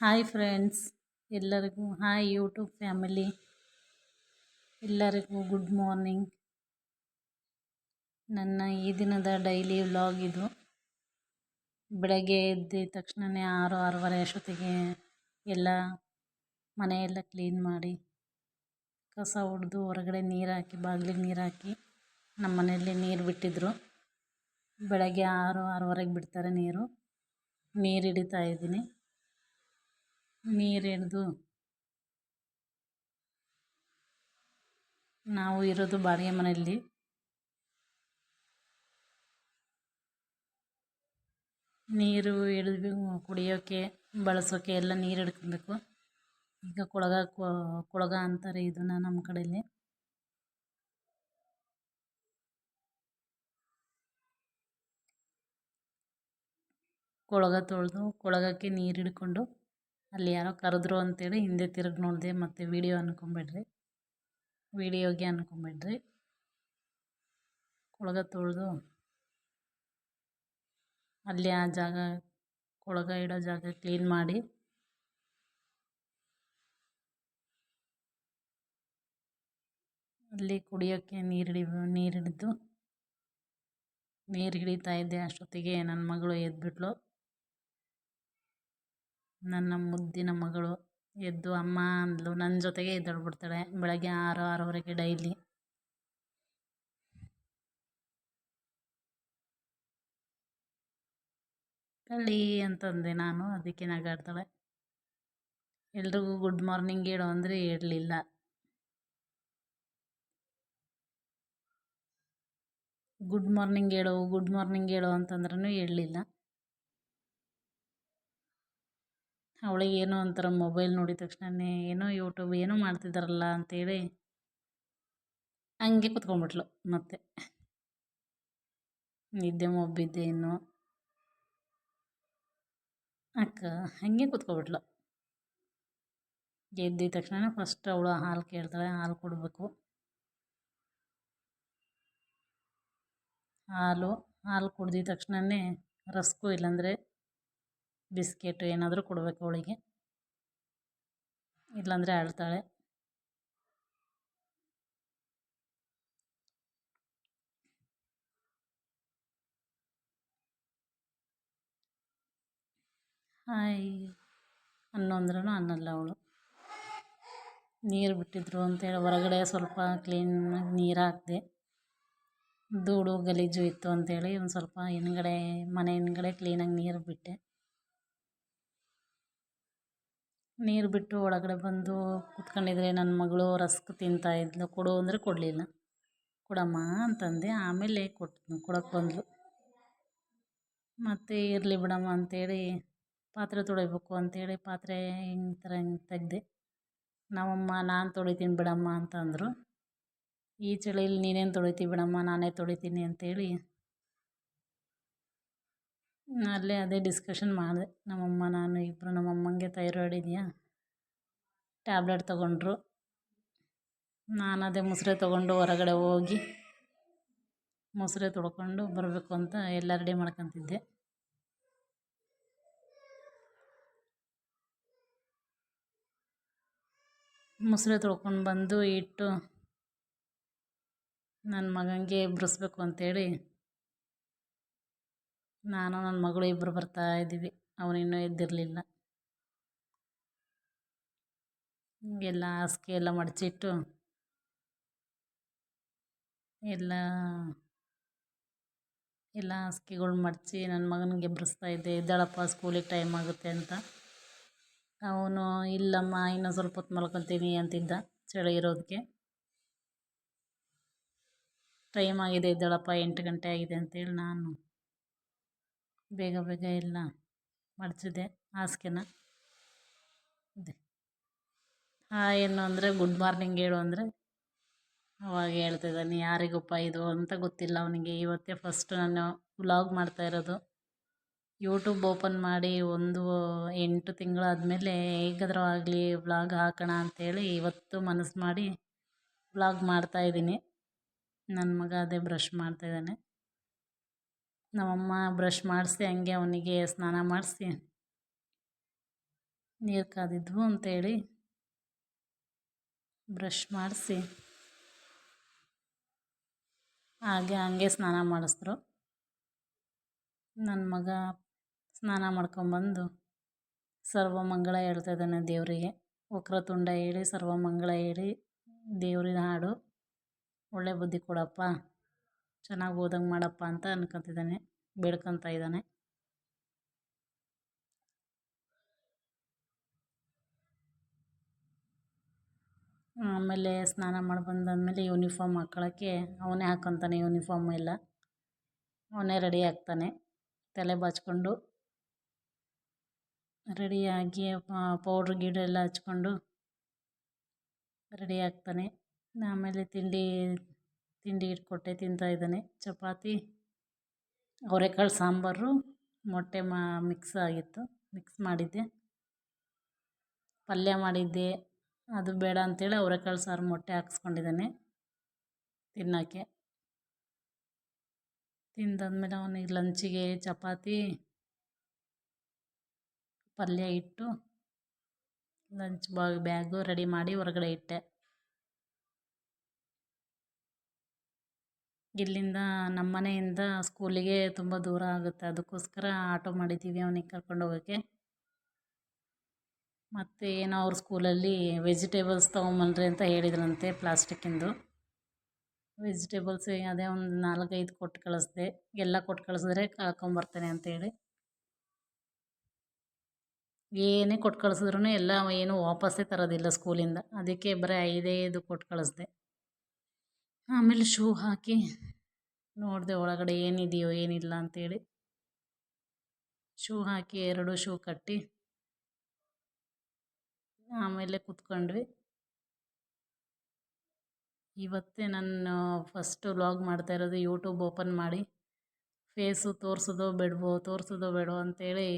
Hi friends, ಎಲ್ಲರಿಗೂ hi YouTube family. ಎಲ್ಲರಿಗೂ good morning. ನನ್ನ ಈ ದಿನದ ಡೈಲಿ ವ್ಲಾಗ್ ಇದು. ಬೆಳಗ್ಗೆ ಎದ್ದ ತಕ್ಷಣವೇ ಆರು, ಆರೂವರೆ ಅಷ್ಟೊತ್ತಿಗೆ ಎಲ್ಲ ಮನೆಯೆಲ್ಲ ಕ್ಲೀನ್ ಮಾಡಿ, ಕಸ ಹೊಡೆದು ಹೊರಗಡೆ ನೀರು ಹಾಕಿ, ಬಾಗಿಲಿಗೆ ನೀರು ಹಾಕಿ ನಮ್ಮ ಮನೆಯಲ್ಲಿ ನೀರು ಬಿಟ್ಟಿದ್ದರು ಬೆಳಗ್ಗೆ ಆರು, ಆರೂವರೆಗೆ ಬಿಡ್ತಾರೆ ನೀರು. ನೀರು ಹಿಡಿತಾ ಇದ್ದೀನಿ. ನೀರು ಹಿಡ್ದು ನಾವು ಇರೋದು ಬಾಡಿಗೆ ಮನೆಯಲ್ಲಿ. ನೀರು ಹಿಡಿದು ಕುಡಿಯೋಕ್ಕೆ ಬಳಸೋಕ್ಕೆ ಎಲ್ಲ ನೀರು ಹಿಡ್ಕೊಬೇಕು. ಈಗ ಕೊಳಗ ಕೊಳಗ ಅಂತಾರೆ ಇದನ್ನು ನಮ್ಮ ಕಡೆಯಲ್ಲಿ ಕೊಳಗ ತೊಳೆದು ಕೊಳಗಕ್ಕೆ ನೀರು ಹಿಡ್ಕೊಂಡು ಅಲ್ಲಿ ಯಾರೋ ಕರೆದ್ರು ಅಂತೇಳಿ ಹಿಂದೆ ತಿರುಗಿ ನೋಡಿದೆ ಮತ್ತು ವೀಡಿಯೋ ಅನ್ಕೊಂಬೇಡ್ರಿ. ವೀಡಿಯೋಗೆ ಅನ್ಕೊಂಬೇಡ್ರಿ. ಕೊಳಗ ತೊಳೆದು ಅಲ್ಲಿ ಆ ಜಾಗ, ಕೊಳಗ ಇಡೋ ಜಾಗ ಕ್ಲೀನ್ ಮಾಡಿ. ಅಲ್ಲಿ ಕುಡಿಯೋಕ್ಕೆ ನೀರು ಹಿಡಿ, ನೀರು ಹಿಡಿದು ನೀರು ಹಿಡಿತಾ ಇದ್ದೆ ಅಷ್ಟೊತ್ತಿಗೆ ನನ್ನ ಮಗಳು ಎದ್ಬಿಟ್ಳು ನನ್ನ ಮುದ್ದಿನ ಮಗಳು ಎದ್ದು ಅಮ್ಮ ಅಂದ್ಲು. ನನ್ನ ಜೊತೆಗೆ ಎದ್ದೇಳ್ಬಿಡ್ತಾಳೆ ಬೆಳಗ್ಗೆ ಆರು, ಆರೂವರೆಗೆ ಡೈಲಿ. ಕಳ್ಳಿ ಅಂತಂದೆ ನಾನು. ಅದಕ್ಕೆ ನಗಾಡ್ತಾಳೆ. ಎಲ್ರಿಗೂ ಗುಡ್ ಮಾರ್ನಿಂಗ್ ಹೇಳು ಅಂದರೆ ಹೇಳಲಿಲ್ಲ. ಗುಡ್ ಮಾರ್ನಿಂಗ್ ಹೇಳು ಗುಡ್ ಮಾರ್ನಿಂಗ್ ಹೇಳು ಅಂತಂದ್ರೂ ಹೇಳಲಿಲ್ಲ. ಅವಳಿಗೆ ಏನೋ ಒಂಥರ ಮೊಬೈಲ್ ನೋಡಿದ ತಕ್ಷಣನೇ ಏನೋ ಯೂಟ್ಯೂಬ್ ಏನೋ ಮಾಡ್ತಿದ್ದಾರಲ್ಲ ಅಂತೇಳಿ ಹಂಗೆ ಕುತ್ಕೊಂಡ್ಬಿಟ್ಲು ಮತ್ತೆ. ನಿದ್ದೆ ಮೊಬ್ಬಿದ್ದೆ ಇನ್ನು. ಅಕ್ಕ ಹಾಗೆ ಕುತ್ಕೊಬಿಟ್ಲು. ಗೆದ್ದಿದ ತಕ್ಷಣ ಫಸ್ಟ್ ಅವಳು ಹಾಲು ಕೇಳ್ತಾಳೆ, ಹಾಲು ಕೊಡಬೇಕು. ಹಾಲು ಹಾಲು ಕುಡ್ದಿದ ತಕ್ಷಣವೇ ರಸ್ಕು ಇಲ್ಲಾಂದರೆ ಬಿಸ್ಕೆಟು ಏನಾದರೂ ಕೊಡಬೇಕು ಅವಳಿಗೆ. ಇಲ್ಲಾಂದರೆ ಅಳ್ತಾಳೆ. ಹಾಯ್. ಅನ್ನು ಅಂದ್ರೂ ಅನ್ನಲ್ಲ ಅವಳು. ನೀರು ಬಿಟ್ಟಿದ್ರು ಅಂತೇಳಿ ಹೊರಗಡೆ ಸ್ವಲ್ಪ ಕ್ಲೀನಾಗಿ ನೀರು ಹಾಕಿದೆ. ಧೂಳು ಗಲೀಜು ಇತ್ತು ಅಂತೇಳಿ ಒಂದು ಸ್ವಲ್ಪ ಹಿಂದ್ಗಡೆ ಮನೆ ಹಿಂದ್ಗಡೆ ಕ್ಲೀನಾಗಿ ನೀರು ಬಿಟ್ಟೆ. ನೀರು ಬಿಟ್ಟು ಒಳಗಡೆ ಬಂದು ಕುತ್ಕೊಂಡಿದ್ರೆ ನನ್ನ ಮಗಳು ರಸ್ಕ್ ತಿಂತಾಯಿದ್ಲು ಕೊಡು ಅಂದರೆ ಕೊಡಲಿಲ್ಲ. ಕೊಡಮ್ಮ ಅಂತಂದೆ. ಆಮೇಲೆ ಕೊಟ್ಟು ಕೊಡಕ್ಕೆ ಬಂದಳು ಮತ್ತು ಇರಲಿ ಬಿಡಮ್ಮ ಅಂತೇಳಿ ಪಾತ್ರೆ ತೊಳಿಬೇಕು ಅಂತೇಳಿ ಪಾತ್ರೆ ಹಿಂಗೆ ಥರ ಹಿಂಗೆ ತೆಗ್ದೆ ನಮ್ಮಮ್ಮ ನಾನು ತೊಳಿತೀನಿ ಬಿಡಮ್ಮ ಅಂತಂದರು. ಈ ಚಳಿಲಿ ನೀನೇನು ತೊಳಿತೀವಿ ಬಿಡಮ್ಮ, ನಾನೇ ತೊಳಿತೀನಿ ಅಂತೇಳಿ ಅಲ್ಲೇ ಅದೇ ಡಿಸ್ಕಷನ್ ಮಾಡಿದೆ. ನಮ್ಮಮ್ಮ, ನಾನು ಇಬ್ಬರು ನಮ್ಮಮ್ಮಂಗೆ ಥೈರಾಯ್ಡ್ ಇದೆಯಾ? ಟ್ಯಾಬ್ಲೆಟ್ ತೊಗೊಂಡ್ರು. ನಾನು ಅದೇ ಮೊಸರೆ ತೊಗೊಂಡು ಹೊರಗಡೆ ಹೋಗಿ ಮೊಸರೆ ತೊಳ್ಕೊಂಡು ಬರಬೇಕು ಅಂತ ಎಲ್ಲ ರೆಡಿ ಮಾಡ್ಕೊತಿದ್ದೆ. ಮೊಸರೆ ತೊಳ್ಕೊಂಡು ಬಂದು ಇಟ್ಟು ನನ್ನ ಮಗನಿಗೆ ಬರೆಸ್ಬೇಕು ಅಂತೇಳಿ ನಾನು ನನ್ನ ಮಗಳು ಇಬ್ಬರು ಬರ್ತಾ ಇದ್ದೀವಿ. ಅವನಿನ್ನೂ ಎದ್ದಿರಲಿಲ್ಲ. ಎಲ್ಲ ಹಾಸಿಗೆ ಎಲ್ಲ ಮಡಚಿಟ್ಟು ಎಲ್ಲ ಎಲ್ಲ ಹಾಸಿಗೆಗಳು ಮಡಚಿ ನನ್ನ ಮಗನಿಗೆ ಬರಿಸ್ತಾ ಇದ್ದೆ. ಇದ್ದಾಳಪ್ಪ ಸ್ಕೂಲಿಗೆ ಟೈಮ್ ಆಗುತ್ತೆ ಅಂತ. ಅವನು, ಇಲ್ಲಮ್ಮ, ಇನ್ನೂ ಸ್ವಲ್ಪ ಹೊತ್ತು ಮಲ್ಕೊತೀನಿ ಅಂತಿದ್ದ ಚಳಿ ಇರೋದಕ್ಕೆ ಟೈಮ್ ಆಗಿದೆ ಇದ್ದಾಳಪ್ಪ, ಎಂಟು ಗಂಟೆ ಆಗಿದೆ ಅಂತೇಳಿ ನಾನು ಬೇಗ ಬೇಗ ಎಲ್ಲ ಮಡಚಿದೆ ಹಾಸಿಗೆನ. ಅದೇ. ಹಾಯ್ ಏನು ಅಂದರೆ ಗುಡ್ ಮಾರ್ನಿಂಗ್ ಹೇಳು ಅಂದರೆ ಅವಾಗ ಹೇಳ್ತಿದ್ದಾನೆ ಯಾರಿಗಪ್ಪ ಇದು ಅಂತ ಗೊತ್ತಿಲ್ಲ ಅವನಿಗೆ. ಇವತ್ತೇ ಫಸ್ಟ್ ನಾನು ವ್ಲಾಗ್ ಮಾಡ್ತಾ ಇರೋದು. ಯೂಟ್ಯೂಬ್ ಓಪನ್ ಮಾಡಿ ಒಂದು ಎಂಟು ತಿಂಗಳಾದಮೇಲೆ ಹೇಗಾದರೂ ಆಗಲಿ ವ್ಲಾಗ್ ಹಾಕೋಣ ಅಂಥೇಳಿ ಇವತ್ತು ಮನಸ್ಸು ಮಾಡಿ ವ್ಲಾಗ್ ಮಾಡ್ತಾಯಿದ್ದೀನಿ ನನ್ನ ಮಗ ಅದೇ ಬ್ರಷ್ ಮಾಡ್ತಾಯಿದ್ದಾನೆ ನಮ್ಮಮ್ಮ ಬ್ರಷ್ ಮಾಡಿಸಿ, ಹಂಗೆ ಅವನಿಗೆ ಸ್ನಾನ ಮಾಡಿಸಿ ನೀರು ಕಾದಿದ್ವು ಅಂತೇಳಿ ಬ್ರಷ್ ಮಾಡಿಸಿ ಹಾಗೆ ಹಂಗೆ ಸ್ನಾನ ಮಾಡಿಸಿದ್ರು. ನನ್ನ ಮಗ ಸ್ನಾನ ಮಾಡ್ಕೊಂಬಂದು ಸರ್ವಮಂಗಳ ಹೇಳ್ತಾ ಇದ್ದಾನೆ ದೇವರಿಗೆ. ವಕ್ರತುಂಡ ಹೇಳಿ ಸರ್ವಮಂಗಳ ಹೇಳಿ ದೇವ್ರಿನ ಹಾಡು. ಒಳ್ಳೆ ಬುದ್ಧಿ ಕೊಡಪ್ಪ. ಚೆನ್ನಾಗಿ ಓದಂಗೆ ಮಾಡಪ್ಪ ಅಂತ ಅನ್ಕೊತಿದ್ದಾನೆ, ಬೇಡ್ಕೊತಾ ಇದ್ದಾನೆ. ಆಮೇಲೆ ಸ್ನಾನ ಮಾಡಿ ಬಂದಾದಮೇಲೆ ಯೂನಿಫಾರ್ಮ್ ಹಾಕ್ಕೊಳ್ಳೋಕ್ಕೆ ಅವನೇ ಹಾಕ್ಕೊತಾನೆ ಯೂನಿಫಾರ್ಮ್ ಎಲ್ಲ. ಅವನೇ ರೆಡಿ ಆಗ್ತಾನೆ, ತಲೆ ಬಾಚ್ಕೊಂಡು. ರೆಡಿಯಾಗಿ ಪೌಡ್ರ್ ಗಿಡ ಎಲ್ಲ ಹಚ್ಕೊಂಡು ರೆಡಿ ಆಗ್ತಾನೆ. ಆಮೇಲೆ ತಿಂಡಿ ತಿಂಡಿ ಇಟ್ಕೊಟ್ಟೆ ತಿಂತಾ ಇದ್ದಾನೆ. ಚಪಾತಿ, ಅವರೆಕಾಳು, ಸಾಂಬಾರು, ಮೊಟ್ಟೆ ಮಾ ಮಿಕ್ಸ್ ಆಗಿತ್ತು. ಮಿಕ್ಸ್ ಮಾಡಿದ್ದೆ. ಪಲ್ಯ ಮಾಡಿದ್ದೆ. ಅದು ಬೇಡ ಅಂತೇಳಿ ಅವರೆಕಾಳು, ಸಾರು, ಮೊಟ್ಟೆ ಹಾಕ್ಸ್ಕೊಂಡಿದ್ದಾನೆ ತಿನ್ನೋಕ್ಕೆ ತಿಂದಾದ್ಮೇಲೆ ಅವನಿಗೆ ಲಂಚಿಗೆ ಚಪಾತಿ, ಪಲ್ಯ ಇಟ್ಟು ಲಂಚ್ ಬಾಗ್ ಬ್ಯಾಗು ರೆಡಿ ಮಾಡಿ ಹೊರಗಡೆ ಇಟ್ಟೆ. ಇಲ್ಲಿಂದ ನಮ್ಮ ಮನೆಯಿಂದ ಸ್ಕೂಲಿಗೆ ತುಂಬ ದೂರ ಆಗುತ್ತೆ. ಅದಕ್ಕೋಸ್ಕರ ಆಟೋ ಮಾಡಿದ್ದೀವಿ ಅವನಿಗೆ ಕರ್ಕೊಂಡು ಹೋಗೋಕ್ಕೆ. ಮತ್ತು ಏನೋ ಅವ್ರ ಸ್ಕೂಲಲ್ಲಿ ವೆಜಿಟೇಬಲ್ಸ್ ತೊಗೊಂಬನ್ರಿ ಅಂತ ಹೇಳಿದ್ರಂತೆ ಪ್ಲಾಸ್ಟಿಕ್ಕಿಂದು ವೆಜಿಟೇಬಲ್ಸ್ ಅದೇ ಒಂದು ನಾಲ್ಕೈದು ಕೊಟ್ಟು ಕಳಿಸ್ದೆ. ಎಲ್ಲ ಕೊಟ್ಟು ಕಳಿಸಿದ್ರೆ ಕಳ್ಕೊಂಬರ್ತಾನೆ ಅಂತೇಳಿ ಏನೇ ಕೊಟ್ಟು ಕಳಿಸಿದ್ರು ಎಲ್ಲ ಏನು ವಾಪಸ್ಸೇ ತರೋದಿಲ್ಲ ಸ್ಕೂಲಿಂದ. ಅದಕ್ಕೆ ಬರೀ ಐದೈದು ಕೊಟ್ಟು ಕಳಿಸ್ದೆ. ಆಮೇಲೆ ಶೂ ಹಾಕಿ ನೋಡಿದೆ ಒಳಗಡೆ ಏನಿದೆಯೋ ಏನಿಲ್ಲ ಅಂತೇಳಿ ಶೂ ಹಾಕಿ ಎರಡು ಶೂ ಕಟ್ಟಿ ಆಮೇಲೆ ಕುತ್ಕೊಂಡ್ವಿ. ಇವತ್ತೇ ನಾನು ಫಸ್ಟು ವ್ಲಾಗ್ ಮಾಡ್ತಾ ಇರೋದು ಯೂಟ್ಯೂಬ್ ಓಪನ್ ಮಾಡಿ. ಫೇಸು ತೋರಿಸೋದೋ ಬೇಡವೋ ತೋರಿಸೋದೋ ಬೇಡವೋ ಅಂತೇಳಿ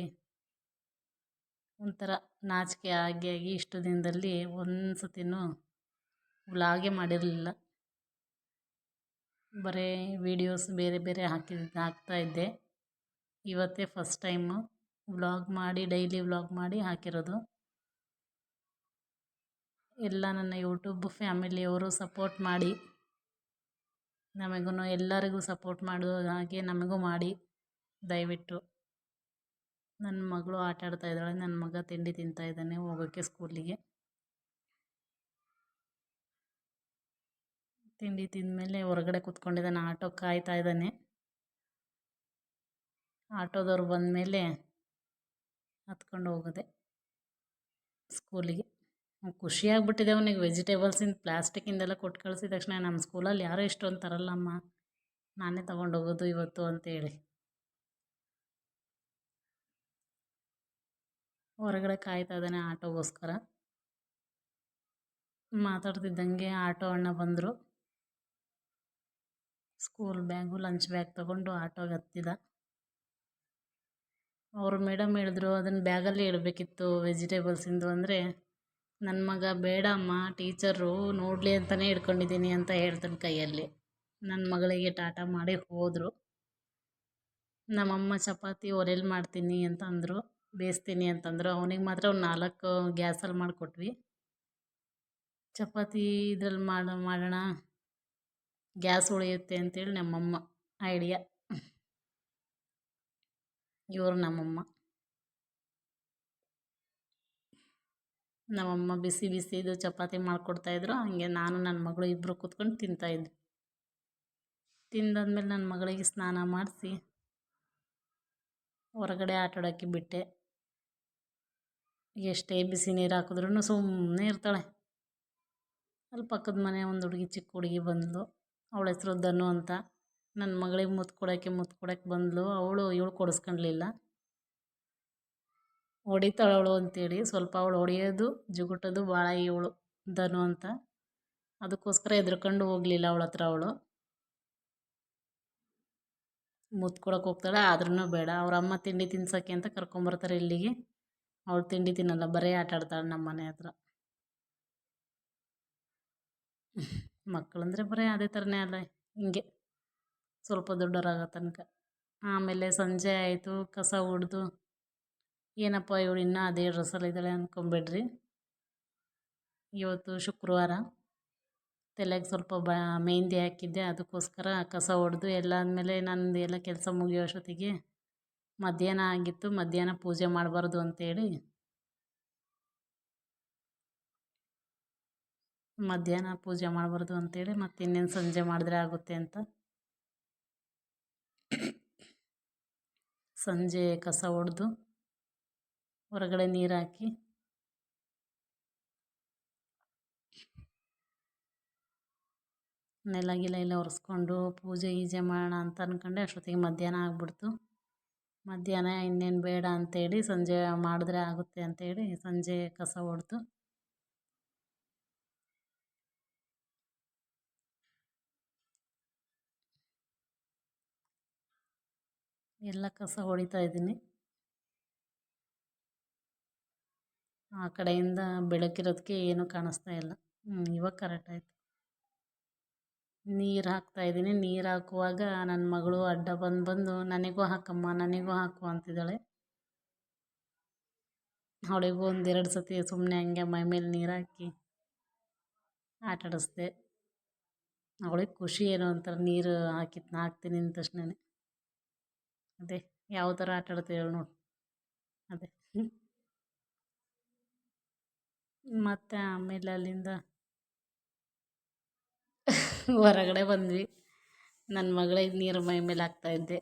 ಒಂಥರ ನಾಚಿಕೆ ಆಗಿ ಆಗಿ ಇಷ್ಟು ದಿನದಲ್ಲಿ ಒಂದು ಸತಿನೂ ವ್ಲಾಗೇ ಮಾಡಿರಲಿಲ್ಲ. ಬರೀ ವೀಡಿಯೋಸ್ ಬೇರೆ ಬೇರೆ ಹಾಕಿದ್ದು ಹಾಕ್ತಾಯಿದ್ದೆ ಇವತ್ತೇ ಫಸ್ಟ್ ಟೈಮು ವ್ಲಾಗ್ ಮಾಡಿ ಡೈಲಿ ವ್ಲಾಗ್ ಮಾಡಿ ಹಾಕಿರೋದು. ಎಲ್ಲ ನನ್ನ ಯೂಟ್ಯೂಬ್ ಫ್ಯಾಮಿಲಿಯವರು ಸಪೋರ್ಟ್ ಮಾಡಿ. ನಮಗೂ ಎಲ್ಲರಿಗೂ ಸಪೋರ್ಟ್ ಮಾಡುವ ಹಾಗೆ ನಮಗೂ ಮಾಡಿ. ದಯವಿಟ್ಟು ನನ್ನ ಮಗಳು ಆಟ ಆಡ್ತಾ ಇದ್ದಾಳೆ ನನ್ನ ಮಗ ತಿಂಡಿ ತಿಂತಾ ಇದ್ದಾನೆ ಹೋಗೋಕ್ಕೆ ಸ್ಕೂಲಿಗೆ ತಿಂಡಿ ತಿಂದಮೇಲೆ ಹೊರಗಡೆ ಕೂತ್ಕೊಂಡಿದ್ದಾನೆ, ಆಟೋ ಕಾಯ್ತಾ ಇದ್ದಾನೆ. ಆಟೋದವ್ರು ಬಂದಮೇಲೆ ಹತ್ಕೊಂಡು ಹೋಗೋದೆ ಸ್ಕೂಲಿಗೆ. ಖುಷಿಯಾಗ್ಬಿಟ್ಟಿದೆ ಅವನಿಗೆ. ವೆಜಿಟೇಬಲ್ಸಿಂದ ಪ್ಲಾಸ್ಟಿಕ್ಕಿಂದೆಲ್ಲ ಕೊಟ್ಟು ಕಳಿಸಿದ ತಕ್ಷಣ ನಮ್ಮ ಸ್ಕೂಲಲ್ಲಿ ಯಾರೂ ಇಷ್ಟೊಂದು ತರಲ್ಲಮ್ಮ, ನಾನೇ ತಗೊಂಡೋಗೋದು ಇವತ್ತು ಅಂತೇಳಿ. ಹೊರಗಡೆ ಕಾಯ್ತಾ ಇದ್ದಾನೆ ಆಟೋಗೋಸ್ಕರ. ಮಾತಾಡ್ತಿದ್ದಂಗೆ ಆಟೋ ಅಣ್ಣ ಬಂದರು. ಸ್ಕೂಲ್ ಬ್ಯಾಗು ಲಂಚ್ ಬ್ಯಾಗ್ ತಗೊಂಡು ಆಟೋಗೆ ಹತ್ತಿದ. ಅವರು ಮೇಡಮ್ ಹೇಳಿದ್ರು, ಅದನ್ನು ಬ್ಯಾಗಲ್ಲಿ ಇಡಬೇಕಿತ್ತು ವೆಜಿಟೇಬಲ್ಸಿಂದು ಅಂದರೆ ನನ್ನ ಮಗ ಬೇಡ ಅಮ್ಮ ಟೀಚರು ನೋಡಲಿ ಅಂತಲೇ ಇಟ್ಕೊಂಡಿದ್ದೀನಿ ಅಂತ ಹೇಳ್ತಾನೆ ಕೈಯಲ್ಲಿ. ನನ್ನ ಮಗಳಿಗೆ ಟಾಟಾ ಮಾಡಿ ಹೋದರು. ನಮ್ಮಮ್ಮ ಚಪಾತಿ ಒಲೆಯಲ್ಲಿ ಮಾಡ್ತೀನಿ ಅಂತ ಅಂದರು, ಬೇಯಿಸ್ತೀನಿ ಅಂತಂದರು ಅವನಿಗೆ ಮಾತ್ರ ಒಂದು ನಾಲ್ಕು ಗ್ಯಾಸಲ್ಲಿ ಮಾಡಿಕೊಟ್ವಿ. ಚಪಾತಿ ಇದ್ರಲ್ಲಿ ಮಾಡೋ, ಮಾಡೋಣ. ಗ್ಯಾಸ್ ಉಳಿಯುತ್ತೆ ಅಂತೇಳಿ ನಮ್ಮಮ್ಮ ಐಡಿಯಾ ಇವರು ನಮ್ಮಮ್ಮ. ನಮ್ಮಮ್ಮ ಬಿಸಿ ಬಿಸಿದು ಚಪಾತಿ ಮಾಡಿಕೊಡ್ತಾಯಿದ್ರು ಹಂಗೆ ನಾನು ನನ್ನ ಮಗಳು ಇಬ್ಬರು ಕೂತ್ಕೊಂಡು ತಿಂತಾಯಿದ್ವಿ ತಿಂದಾದ್ಮೇಲೆ ನನ್ನ ಮಗಳಿಗೆ ಸ್ನಾನ ಮಾಡಿಸಿ ಹೊರಗಡೆ ಆಟಾಡೋಕ್ಕೆ ಬಿಟ್ಟೆ. ಎಷ್ಟೇ ಬಿಸಿ ನೀರು ಹಾಕಿದ್ರೂ ಸುಮ್ಮನೆ ಇರ್ತಾಳೆ. ಅಲ್ಲಿ ಪಕ್ಕದ ಮನೆ ಒಂದು ಹುಡುಗಿ ಚಿಕ್ಕ ಹುಡುಗಿ ಬಂದಳು. ಅವಳ ಹೆಸ್ರು ಧನು ಅಂತ. ನನ್ನ ಮಗಳಿಗೆ ಮುತ್ತು ಕೊಡೋಕ್ಕೆ ಮುತ್ತು ಕೊಡೋಕ್ಕೆ ಬಂದಳು ಅವಳು ಇವಳು ಕೊಡಿಸ್ಕೊಳ್ಲಿಲ್ಲ ಹೊಡಿತಾಳವಳು ಅಂತೇಳಿ ಸ್ವಲ್ಪ ಅವಳು ಹೊಡೆಯೋದು, ಜುಗುಟೋದು ಭಾಳ ಇವಳು ಧನು ಅಂತ. ಅದಕ್ಕೋಸ್ಕರ ಹೆದ್ರ್ಕೊಂಡು ಹೋಗಲಿಲ್ಲ ಅವಳ ಹತ್ರ ಅವಳು. ಮುತ್ತು ಕೊಡೋಕೆ ಹೋಗ್ತಾಳೆ ಆದ್ರೂ ಬೇಡ. ಅವ್ರ ಅಮ್ಮ ತಿಂಡಿ ತಿನ್ಸೋಕ್ಕೆ ಅಂತ ಕರ್ಕೊಂಬರ್ತಾರೆ ಇಲ್ಲಿಗೆ. ಅವಳು ತಿಂಡಿ ತಿನ್ನಲ್ಲ, ಬರೀ ಆಟ ಆಡ್ತಾಳೆ ನಮ್ಮ ಮನೆ ಹತ್ರ. ಮಕ್ಕಳಂದರೆ ಬರೀ ಅದೇ ಥರನೇ ಅಲ್ಲ, ಹಿಂಗೆ. ಸ್ವಲ್ಪ ದೊಡ್ಡವರಾಗೋ ತನಕ. ಆಮೇಲೆ ಸಂಜೆ ಆಯಿತು, ಕಸ ಹೊಡ್ದು ಏನಪ್ಪ ಇವಳು ಇನ್ನೂ ಅದೇ ಡ್ರೆಸ್ಸಲ್ಲಿದ್ದಾಳೆ ಅಂದ್ಕೊಂಬೇಡ್ರಿ ಇವತ್ತು ಶುಕ್ರವಾರ. ತಲೆಗೆ ಸ್ವಲ್ಪ ಬ, ಮೆಹಂದಿ ಹಾಕಿದ್ದೆ, ಅದಕ್ಕೋಸ್ಕರ ಕಸ ಹೊಡೆದು ಎಲ್ಲ ಆದಮೇಲೆ ನಂದು ಎಲ್ಲ ಕೆಲಸ ಮುಗಿಯೋ ಅಷ್ಟೊತ್ತಿಗೆ ಮಧ್ಯಾಹ್ನ ಆಗಿತ್ತು, ಮಧ್ಯಾಹ್ನ ಪೂಜೆ ಮಾಡಬಾರ್ದು ಅಂತೇಳಿ ಮಧ್ಯಾಹ್ನ ಪೂಜೆ ಮಾಡಬಾರ್ದು ಅಂತೇಳಿ ಮತ್ತು ಇನ್ನೇನು ಸಂಜೆ ಮಾಡಿದ್ರೆ ಆಗುತ್ತೆ ಅಂತ. ಸಂಜೆ ಕಸ ಹೊಡೆದು ಹೊರಗಡೆ ನೀರು ಹಾಕಿ. ನೆಲ ಗಿಲ ಎಲ್ಲ ಒರೆಸ್ಕೊಂಡು ಪೂಜೆ ಗೀಜೆ ಮಾಡೋಣ ಅಂತ ಅಂದ್ಕೊಂಡೆ ಅಷ್ಟೊತ್ತಿಗೆ ಮಧ್ಯಾಹ್ನ ಆಗಿಬಿಡ್ತು. ಮಧ್ಯಾಹ್ನ ಇನ್ನೇನು ಬೇಡ ಅಂತೇಳಿ ಸಂಜೆ ಮಾಡಿದ್ರೆ ಆಗುತ್ತೆ ಅಂತೇಳಿ ಸಂಜೆ ಕಸ ಹೊಡೆದು ಎಲ್ಲ ಕಸ ಹೊಡಿತಾ ಇದ್ದೀನಿ. ಆ ಕಡೆಯಿಂದ ಬೆಳಕಿರೋದಕ್ಕೆ ಏನೂ ಕಾಣಿಸ್ತಾ ಇಲ್ಲ. ಇವಾಗ ಕರೆಕ್ಟ್ ಆಯಿತು. ನೀರು ಹಾಕ್ತಾಯಿದ್ದೀನಿ ನೀರು ಹಾಕುವಾಗ ನನ್ನ ಮಗಳು ಅಡ್ಡ ಬಂದು ಬಂದು, ನನಗೂ ಹಾಕಮ್ಮ, ನನಗೂ ಹಾಕು ಅಂತಿದ್ದಾಳೆ. ಅವಳಿಗೂ ಒಂದೆರಡು ಸತಿ ಸುಮ್ಮನೆ ಹಂಗೆ ಮೈ ಮೇಲೆ ನೀರು ಹಾಕಿ ಆಟಾಡಿಸ್ದೆ. ಅವಳಿಗೆ ಖುಷಿ ಏನೋ ಒಂಥರ ನೀರು ಹಾಕಿ ಹಾಕ್ತೀನಿ ಅಂದ ತಕ್ಷಣನೇ. ಅದೇ ಯಾವ ಥರ ಆಟ ಆಡ್ತೀವಿ ಹೇಳಿ ನೋಡಿ. ಅದೇ. ಮತ್ತು ಆಮೇಲೆ ಅಲ್ಲಿಂದ ಹೊರಗಡೆ ಬಂದ್ವಿ. ನನ್ನ ಮಗಳಿಗೆ ನೀರು ಮೈ ಮೇಲೆ ಹಾಕ್ತಾಯಿದ್ದೆ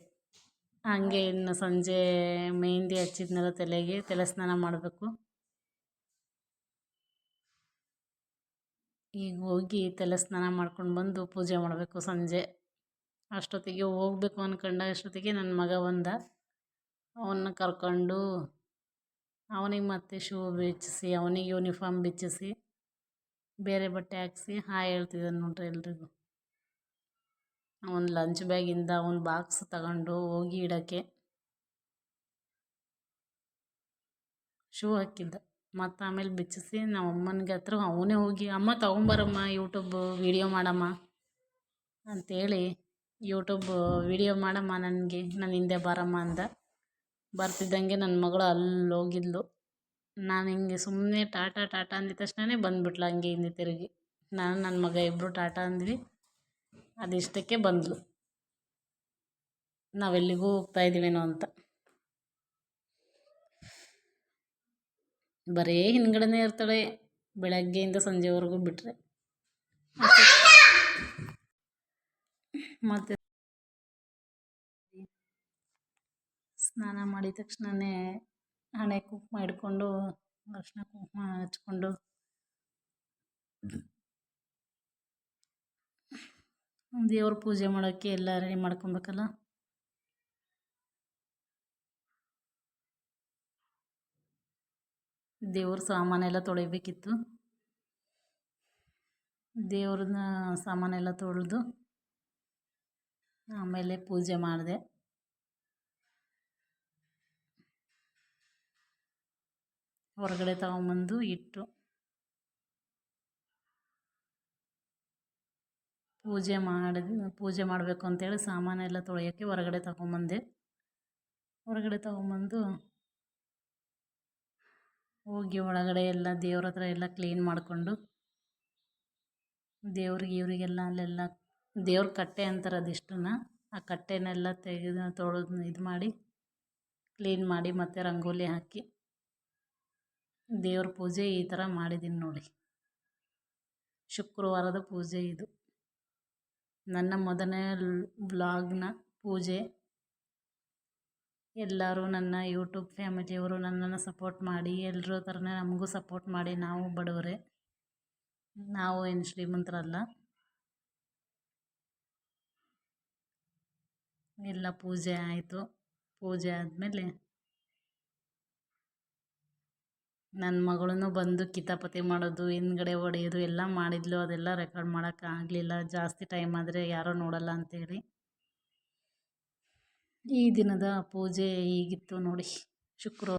ಹಾಗೆ ಇನ್ನು ಸಂಜೆ ಮೆಹಂದಿ ಹಚ್ಚಿದ್ನಲ್ಲ ತಲೆಗೆ, ತಲೆ ಸ್ನಾನ ಮಾಡಬೇಕು. ಈಗ ಹೋಗಿ ತಲೆ ಸ್ನಾನ ಮಾಡ್ಕೊಂಡು ಬಂದು ಪೂಜೆ ಮಾಡಬೇಕು ಸಂಜೆ. ಅಷ್ಟೊತ್ತಿಗೆ ಹೋಗ್ಬೇಕು ಅಂದ್ಕೊಂಡ ಅಷ್ಟೊತ್ತಿಗೆ ನನ್ನ ಮಗ ಬಂದ. ಅವನ್ನ ಕರ್ಕೊಂಡು ಅವನಿಗೆ ಮತ್ತೆ ಶೂ ಬಿಚ್ಚಿಸಿ, ಅವನಿಗೆ ಯೂನಿಫಾರ್ಮ್ ಬಿಚ್ಚಿಸಿ, ಬೇರೆ ಬಟ್ಟೆ ಹಾಕಿಸಿ ಹಾಯ್ ಹೇಳ್ತಿದ್ದಾನೆ ನೋಡ್ರಿ ಎಲ್ರಿಗೂ. ಅವನ ಲಂಚ್ ಬ್ಯಾಗಿಂದ ಅವನ ಬಾಕ್ಸ್ ತಗೊಂಡು ಹೋಗಿ ಇಡೋಕ್ಕೆ ಶೂ ಹಾಕಿದ್ದ. ಮತ್ತು ಆಮೇಲೆ ಬಿಚ್ಚಿಸಿ ನಮ್ಮ ಅಮ್ಮನಿಗೆ ಹತ್ರ ಅವನೇ ಹೋಗಿ, ಅಮ್ಮ ತಗೊಂಬರಮ್ಮ ಯೂಟ್ಯೂಬ್ ವೀಡಿಯೋ ಮಾಡಮ್ಮ ಅಂಥೇಳಿ ಯೂಟ್ಯೂಬ್ ವೀಡಿಯೋ ಮಾಡಮ್ಮ ನನಗೆ ನನ್ನ ಹಿಂದೆ ಬಾರಮ್ಮ ಅಂದ. ಬರ್ತಿದ್ದಂಗೆ ನನ್ನ ಮಗಳು ಅಲ್ಲಿ ಹೋಗಿದ್ಲು. ನಾನು ಹಿಂಗೆ ಸುಮ್ಮನೆ ಟಾಟಾ ಟಾಟಾ ಅಂದಿದ ತಕ್ಷಣವೇ ಬಂದ್ಬಿಟ್ಲು ಹಂಗೆ ಹಿಂದೆ ತಿರುಗಿ. ನಾನು ನನ್ನ ಮಗ ಇಬ್ಬರು ಟಾಟಾ ಅಂದ್ವಿ. ಅದಿಷ್ಟಕ್ಕೆ ಬಂದಳು ನಾವೆಲ್ಲಿಗೂ ಹೋಗ್ತಾ ಇದ್ದೀವೇನೋ ಅಂತ. ಬರೀ ಹಿಂದ್ಗಡೆನೇ ಇರ್ತಾಳೆ. ಬೆಳಗ್ಗೆಯಿಂದ ಸಂಜೆವರೆಗೂ ಬಿಟ್ಟರೆ ಮತ್ತು ಸ್ನಾನ ಮಾಡಿದ ತಕ್ಷಣನೇ ಹಣೆ ಕುಂಕುಮ ಇಟ್ಕೊಂಡು, ಅರಿಶಿನ ಕುಂಕುಮ ಹಚ್ಕೊಂಡು ದೇವ್ರ ಪೂಜೆ ಮಾಡೋಕ್ಕೆ ಎಲ್ಲ ರೆಡಿ ಮಾಡ್ಕೊಬೇಕಲ್ಲ? ದೇವ್ರ ಸಾಮಾನೆಲ್ಲ ತೊಳಿಬೇಕಿತ್ತು. ದೇವ್ರನ್ನ ಸಾಮಾನೆಲ್ಲ ತೊಳೆದು ಆಮೇಲೆ ಪೂಜೆ ಮಾಡಿದೆ. ಹೊರಗಡೆ ತಗೊಂಬಂದು ಇಟ್ಟು ಪೂಜೆ ಮಾಡಿ ಪೂಜೆ ಮಾಡಬೇಕು ಅಂತೇಳಿ ಸಾಮಾನೆಲ್ಲ ತೊಳೆಯೋಕ್ಕೆ ಹೊರಗಡೆ ತಗೊಂಬಂದೆ. ಹೊರಗಡೆ ತಗೊಂಬಂದು ಹೋಗಿ ಒಳಗಡೆ ಎಲ್ಲ ದೇವ್ರ ಹತ್ರ ಎಲ್ಲ ಕ್ಲೀನ್ ಮಾಡಿಕೊಂಡು ದೇವ್ರಿಗೆ, ಇವರಿಗೆಲ್ಲ ಅಲ್ಲೆಲ್ಲ ದೇವ್ರ ಕಟ್ಟೆ ಅಂತಾರೆ ಅದಿಷ್ಟನ್ನು ಆ ಕಟ್ಟೆನೆಲ್ಲ ತೆಗೆದು ತೊಳೆದು ಇದು ಮಾಡಿ ಕ್ಲೀನ್ ಮಾಡಿ ಮತ್ತು ರಂಗೋಲಿ ಹಾಕಿ, ದೇವ್ರ ಪೂಜೆ ಈ ಥರ ಮಾಡಿದ್ದೀನಿ ನೋಡಿ. ಶುಕ್ರವಾರದ ಪೂಜೆ ಇದು. ನನ್ನ ಮೊದಲನೇ ಬ್ಲಾಗ್ನ ಪೂಜೆ. ಎಲ್ಲರೂ ನನ್ನ ಯೂಟ್ಯೂಬ್ ಫ್ಯಾಮಿಲಿಯವರು ನನ್ನನ್ನು ಸಪೋರ್ಟ್ ಮಾಡಿ ಎಲ್ಲರೂ ಥರನೇ ನಮಗೂ ಸಪೋರ್ಟ್ ಮಾಡಿ, ನಾವು ಬಡವರೇ. ನಾವು ಏನು ಶ್ರೀಮಂತರಲ್ಲ. ಎಲ್ಲ ಪೂಜೆ ಆಯಿತು. ಪೂಜೆ ಆದಮೇಲೆ ನನ್ನ ಮಗಳೂ ಬಂದು ಕಿತಾಪತಿ ಮಾಡೋದು, ಹಿಂದ್ಗಡೆ ಹೊಡೆಯೋದು, ಎಲ್ಲ ಮಾಡಿದ್ಲು. ಅದೆಲ್ಲ ರೆಕಾರ್ಡ್ ಮಾಡೋಕ್ಕಾಗಲಿಲ್ಲ ಜಾಸ್ತಿ ಟೈಮ್ ಆದರೆ ಯಾರೋ ನೋಡಲ್ಲ ಅಂತೇಳಿ. ಈ ದಿನದ ಪೂಜೆ ಹೀಗಿತ್ತು ನೋಡಿ. ಶುಕ್ರವಾರ